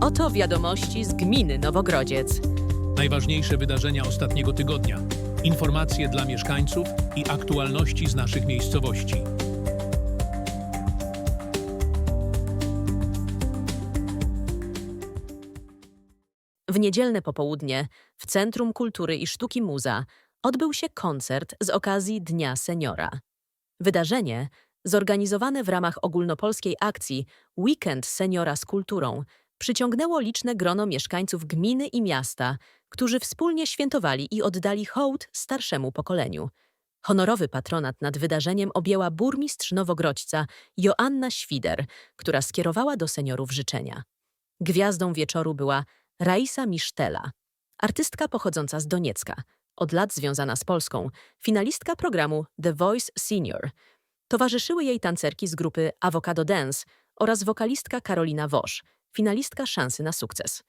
Oto wiadomości z gminy Nowogrodziec. Najważniejsze wydarzenia ostatniego tygodnia, informacje dla mieszkańców i aktualności z naszych miejscowości. W niedzielne popołudnie w Centrum Kultury i Sztuki Muza odbył się koncert z okazji Dnia Seniora. Wydarzenie, zorganizowane w ramach ogólnopolskiej akcji Weekend Seniora z Kulturą, przyciągnęło liczne grono mieszkańców gminy i miasta, którzy wspólnie świętowali i oddali hołd starszemu pokoleniu. Honorowy patronat nad wydarzeniem objęła burmistrz Nowogrodźca Joanna Świder, która skierowała do seniorów życzenia. Gwiazdą wieczoru była Raisa Misztela, artystka pochodząca z Doniecka, od lat związana z Polską, finalistka programu The Voice Senior. Towarzyszyły jej tancerki z grupy Avocado Dance oraz wokalistka Karolina Wosz, finalistka Szansy na sukces.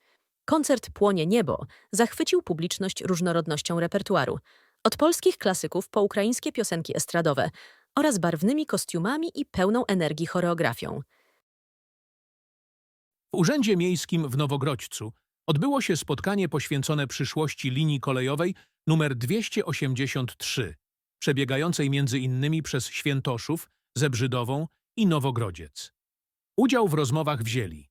Koncert Płonie Niebo zachwycił publiczność różnorodnością repertuaru, od polskich klasyków po ukraińskie piosenki estradowe oraz barwnymi kostiumami i pełną energii choreografią. W Urzędzie Miejskim w Nowogrodźcu odbyło się spotkanie poświęcone przyszłości linii kolejowej nr 283, przebiegającej między innymi przez Świętoszów, Zebrzydową i Nowogrodziec. Udział w rozmowach wzięli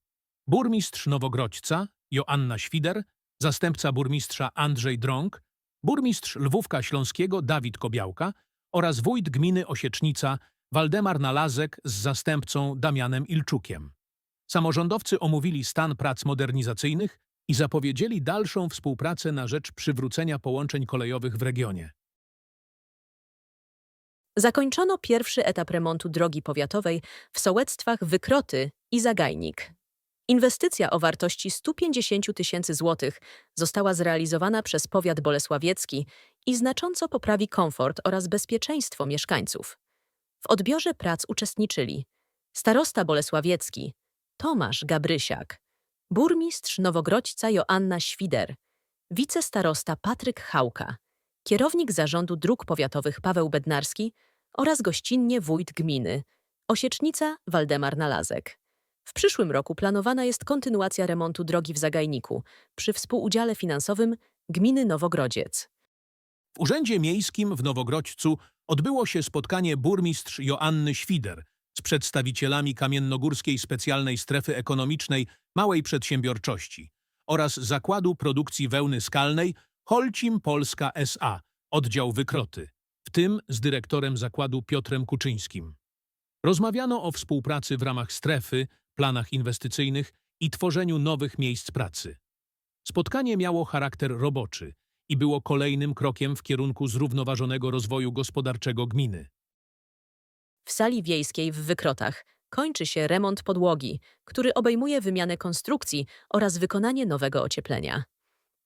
burmistrz Nowogrodźca Joanna Świder, zastępca burmistrza Andrzej Drąg, burmistrz Lwówka Śląskiego Dawid Kobiałka oraz wójt gminy Osiecznica Waldemar Nalazek z zastępcą Damianem Ilczukiem. Samorządowcy omówili stan prac modernizacyjnych i zapowiedzieli dalszą współpracę na rzecz przywrócenia połączeń kolejowych w regionie. Zakończono pierwszy etap remontu drogi powiatowej w sołectwach Wykroty i Zagajnik. Inwestycja o wartości 150 000 tysięcy złotych została zrealizowana przez powiat bolesławiecki i znacząco poprawi komfort oraz bezpieczeństwo mieszkańców. W odbiorze prac uczestniczyli starosta bolesławiecki Tomasz Gabrysiak, burmistrz Nowogrodźca Joanna Świder, wicestarosta Patryk Chałka, kierownik zarządu dróg powiatowych Paweł Bednarski oraz gościnnie wójt gminy, Osiecznica Waldemar Nalazek. W przyszłym roku planowana jest kontynuacja remontu drogi w Zagajniku przy współudziale finansowym gminy Nowogrodziec. W Urzędzie Miejskim w Nowogrodźcu odbyło się spotkanie burmistrz Joanny Świder z przedstawicielami Kamiennogórskiej Specjalnej Strefy Ekonomicznej Małej Przedsiębiorczości oraz Zakładu Produkcji Wełny Skalnej Holcim Polska S.A., oddział Wykroty, w tym z dyrektorem zakładu Piotrem Kuczyńskim. Rozmawiano o współpracy w ramach strefy, planach inwestycyjnych i tworzeniu nowych miejsc pracy. Spotkanie miało charakter roboczy i było kolejnym krokiem w kierunku zrównoważonego rozwoju gospodarczego gminy. W sali wiejskiej w Wykrotach kończy się remont podłogi, który obejmuje wymianę konstrukcji oraz wykonanie nowego ocieplenia.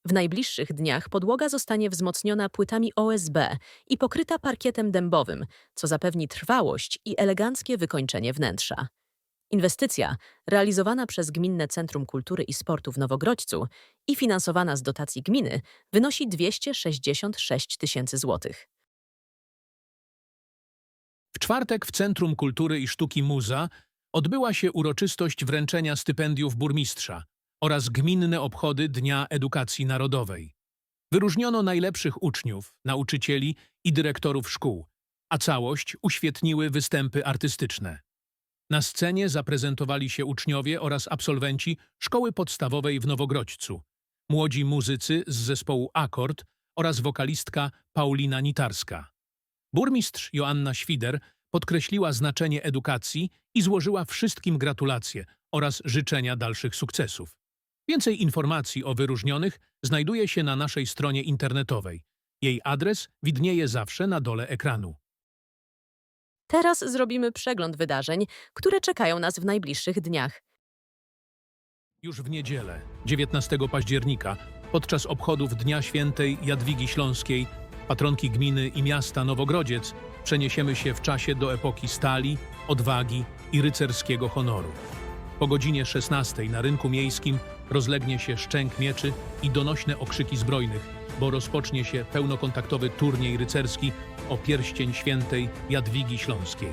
W najbliższych dniach podłoga zostanie wzmocniona płytami OSB i pokryta parkietem dębowym, co zapewni trwałość i eleganckie wykończenie wnętrza. Inwestycja, realizowana przez Gminne Centrum Kultury i Sportu w Nowogrodźcu i finansowana z dotacji gminy, wynosi 266 tysięcy złotych. W czwartek w Centrum Kultury i Sztuki Muza odbyła się uroczystość wręczenia stypendiów burmistrza oraz gminne obchody Dnia Edukacji Narodowej. Wyróżniono najlepszych uczniów, nauczycieli i dyrektorów szkół, a całość uświetniły występy artystyczne. Na scenie zaprezentowali się uczniowie oraz absolwenci szkoły podstawowej w Nowogrodźcu, młodzi muzycy z zespołu Akord oraz wokalistka Paulina Nitarska. Burmistrz Joanna Świder podkreśliła znaczenie edukacji i złożyła wszystkim gratulacje oraz życzenia dalszych sukcesów. Więcej informacji o wyróżnionych znajduje się na naszej stronie internetowej. Jej adres widnieje zawsze na dole ekranu. Teraz zrobimy przegląd wydarzeń, które czekają nas w najbliższych dniach. Już w niedzielę, 19 października, podczas obchodów Dnia Świętej Jadwigi Śląskiej, patronki gminy i miasta Nowogrodziec, przeniesiemy się w czasie do epoki stali, odwagi i rycerskiego honoru. Po godzinie 16 na rynku miejskim rozlegnie się szczęk mieczy i donośne okrzyki zbrojnych, bo rozpocznie się pełnokontaktowy turniej rycerski o pierścień świętej Jadwigi Śląskiej.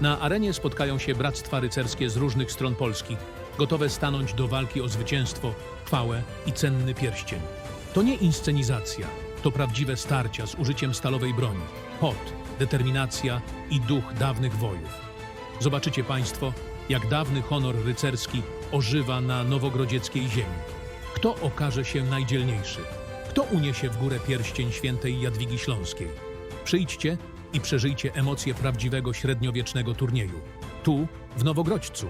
Na arenie spotkają się bractwa rycerskie z różnych stron Polski, gotowe stanąć do walki o zwycięstwo, chwałę i cenny pierścień. To nie inscenizacja, to prawdziwe starcia z użyciem stalowej broni, pot, determinacja i duch dawnych wojów. Zobaczycie Państwo, jak dawny honor rycerski ożywa na nowogrodzieckiej ziemi. Kto okaże się najdzielniejszy? Kto uniesie w górę pierścień świętej Jadwigi Śląskiej? Przyjdźcie i przeżyjcie emocje prawdziwego średniowiecznego turnieju. Tu, w Nowogrodźcu.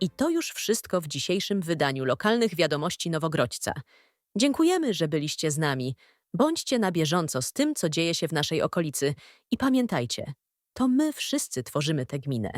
I to już wszystko w dzisiejszym wydaniu lokalnych wiadomości Nowogrodźca. Dziękujemy, że byliście z nami. Bądźcie na bieżąco z tym, co dzieje się w naszej okolicy i pamiętajcie, to my wszyscy tworzymy tę gminę.